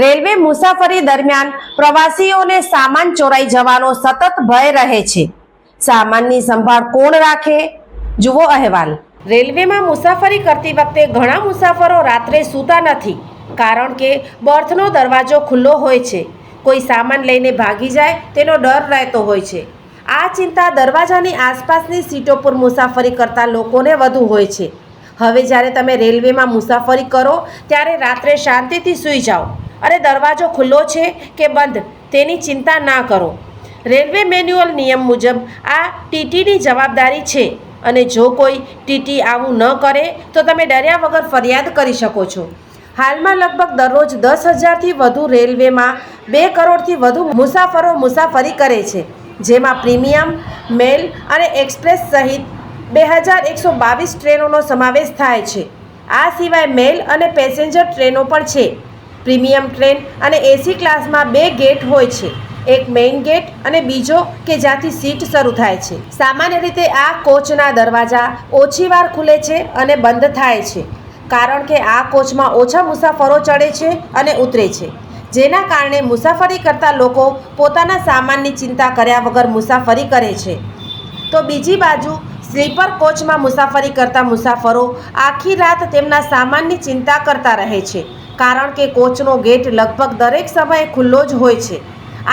railway મુસાફરી દરમિયાન પ્રવાસીઓને સામાન ચોરાઈ જવાનો સતત ભય રહે છે. સામાનની સંભાળ કોણ રાખે? જુઓ અહેવાલ. રેલવેમાં મુસાફરી કરતી વખતે ઘણા મુસાફરો રાત્રે સૂતા નથી, કારણ કે બર્થનો દરવાજો ખુલ્લો હોય છે. કોઈ સામાન લઈને ભાગી જાય, તેનો ડર રહેતો હોય છે. આ ચિંતા દરવાજાની આસપાસની સીટો પર મુસાફરી કરતા લોકોને વધુ હોય છે. હવે જ્યારે તમે રેલવેમાં મુસાફરી કરો, ત્યારે રાત્રે શાંતિથી સૂઈ જાઓ. અને દરવાજો ખુલ્લો છે કે બંધ? તેની ચિંતા ના કરો. રેલવે મેન્યુઅલ નિયમ મુજબ આ ટીટીની જવાબદારી છે અને જો કોઈ ટીટી આવું ન કરે, તો તમે ડર્યા વગર ફરિયાદ કરી શકો છો. હાલમાં લગભગ દરરોજ દસ હજારથી વધુ રેલવેમાં બે કરોડથી વધુ મુસાફરો મુસાફરી કરે છે, જેમાં પ્રીમિયમ, મેલ અને એક્સપ્રેસ સહિત બે હજાર એકસો બાવીસ ટ્રેનોનો સમાવેશ થાય છે. આ સિવાય મેલ અને પેસેન્જર ટ્રેનો પણ છે. પ્રીમિયમ ટ્રેન અને એસી ક્લાસમાં બે ગેટ હોય છે. એક મેઇન ગેટ અને બીજો કે જ્યાંથી સીટ શરૂ થાય છે. સામાન્ય રીતે આ કોચના દરવાજા ઓછી વાર ખુલે છે અને બંધ થાય છે, કારણ કે આ કોચમાં ઓછા મુસાફરો ચડે છે અને ઉતરે છે. જેના કારણે મુસાફરી કરતા લોકો પોતાના સામાનની ચિંતા કર્યા વગર મુસાફરી કરે છે. તો બીજી બાજુ સ્લીપર કોચમાં મુસાફરી કરતા મુસાફરો આખી રાત તેમના સામાનની ચિંતા કરતા રહે છે, કારણ કે કોચનો ગેટ લગભગ દરેક સમયે ખુલ્લો જ હોય છે.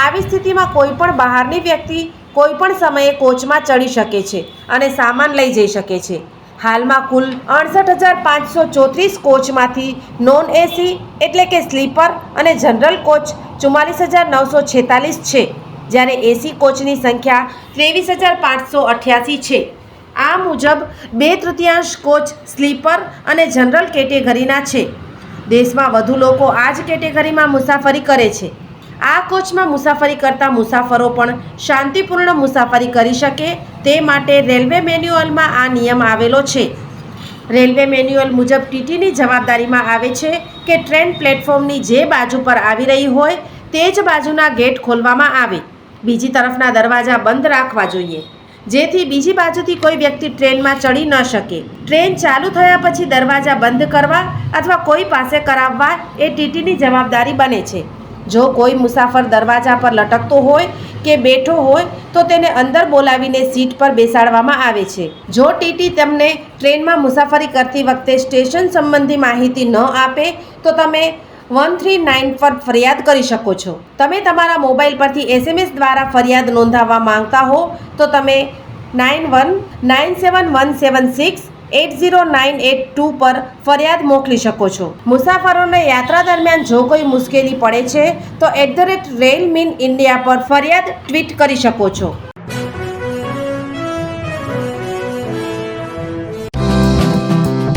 આવી સ્થિતિમાં કોઈ પણ બહારની વ્યક્તિ કોઈ પણ સમયે કોચમાં ચડી શકે છે અને સામાન લઈ જઈ શકે છે. હાલમાં કુલ અડસઠ હજાર પાંચસો ચોત્રીસ કોચમાંથી નોન એસી એટલે કે સ્લીપર અને જનરલ કોચ ચુમ્માલીસ હજાર નવસો છેતાલીસ છે. જ્યારે એસી કોચની સંખ્યા ત્રેવીસ હજાર પાંચસો અઠ્યાસી છે. આ મુજબ બે તૃતીયાંશ કોચ સ્લીપર અને જનરલ કેટેગરીના છે. દેશમાં વધુ લોકો આ જ કેટેગરીમાં મુસાફરી કરે છે. આ કોચમાં મુસાફરી કરતા મુસાફરો પણ શાંતિપૂર્ણ મુસાફરી કરી શકે તે માટે રેલવે મેન્યુઅલમાં આ નિયમ આવેલો છે. રેલવે મેન્યુઅલ મુજબ ટીટીની જવાબદારીમાં આવે છે કે ટ્રેન પ્લેટફોર્મની જે બાજુ પર આવી રહી હોય તે જ બાજુના ગેટ ખોલવામાં આવે. બીજી તરફના દરવાજા બંધ રાખવા જોઈએ. જેથી બીજી બાજુથી કોઈ વ્યક્તિ ટ્રેનમાં ચડી ન શકે. ટ્રેન ચાલુ થયા પછી દરવાજા બંધ કરવા અથવા કોઈ પાસે કરાવવા એ ટીટીની જવાબદારી બને છે. જો કોઈ મુસાફર દરવાજા પર લટકતો હોય કે બેઠો હોય, તો તેને અંદર બોલાવીને સીટ પર બેસાડવામાં આવે છે. જો ટીટી તમને ટ્રેનમાં મુસાફરી કરતી વખતે સ્ટેશન સંબંધી માહિતી ન આપે, તો તમે વન થ્રી નાઇન પર ફરિયાદ કરી શકો છો. તમે તમારા મોબાઈલ પરથી એસએમએસ દ્વારા ફરિયાદ નોંધાવવા માંગતા હો, તો તમે nine one nine seven one seven six eight zero nine eight two પર ફરિયાદ મોકલી શકો છો. મુસાફરોને યાત્રા દરમિયાન જો કોઈ મુશ્કેલી પડે છે, તો at the rate rail min India પર ફરિયાદ ટ્વીટ કરી શકો છો.